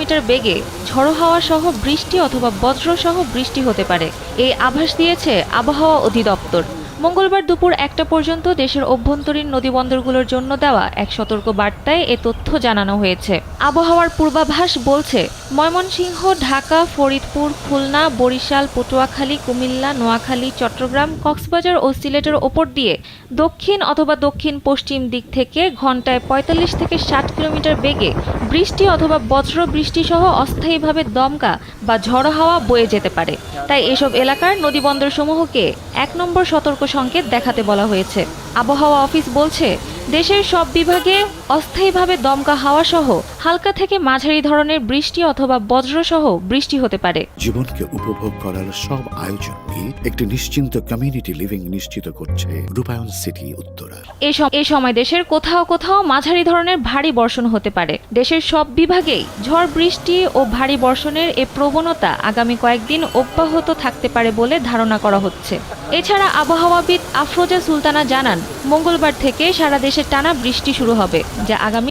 Metre বেগে ঝড়ো হাওয়া সহ বৃষ্টি অথবা বজ্র সহ বৃষ্টি হতে পারে। এই আভাস দিয়েছে আবহাওয়া অধিদপ্তর। মঙ্গলবার দুপুর একটা পর্যন্ত দেশের অভ্যন্তরীণ নদীবন্দরগুলোর জন্য দেওয়া এক সতর্ক বার্তায় এ তথ্য জানানো হয়েছে। আবহাওয়ার পূর্বাভাস বলছে ময়মনসিংহ, ঢাকা, ফরিদপুর, খুলনা, বরিশাল, পটুয়াখালী, কুমিল্লা, নোয়াখালী, চট্টগ্রাম, কক্সবাজার ও সিলেটের ওপর দিয়ে দক্ষিণ অথবা দক্ষিণ পশ্চিম দিক থেকে ঘন্টায় পঁয়তাল্লিশ থেকে ষাট কিলোমিটার বেগে বৃষ্টি অথবা বজ্র বৃষ্টি সহ অস্থায়ীভাবে দমকা বা ঝড়ো হাওয়া বয়ে যেতে পারে। তাই এসব এলাকার নদীবন্দরসমূহকে এক নম্বর সতর্ক সংকেত দেখাতে বলা হয়েছে। আবহাওয়া অফিস বলছে দেশের সব বিভাগে অস্থায়ীভাবে দমকা হাওয়া সহ হালকা থেকে মাঝারি ধরনের বৃষ্টি অথবা বজ্র সহ বৃষ্টি হতে পারে। জীবনকে উপভোগ করার সব আয়োজনকে একটি নিশ্চিন্ত কমিউনিটি লিভিং নিশ্চিত করছে রূপায়ণ সিটি উত্তরা। এ এ সময় দেশের কোথাও কোথাও মাঝারি ধরনের ভারী বর্ষণ হতে পারে। দেশের সব বিভাগেই ঝড় বৃষ্টি ও ভারী বর্ষণের এ প্রবণতা আগামী কয়েকদিন অব্যাহত থাকতে পারে বলে ধারণা করা হচ্ছে। এছাড়া আবহাওয়াবিদ আফরোজা সুলতানা জানান মঙ্গলবার থেকে সারা দেশে টানা বৃষ্টি শুরু হবে যা আগামী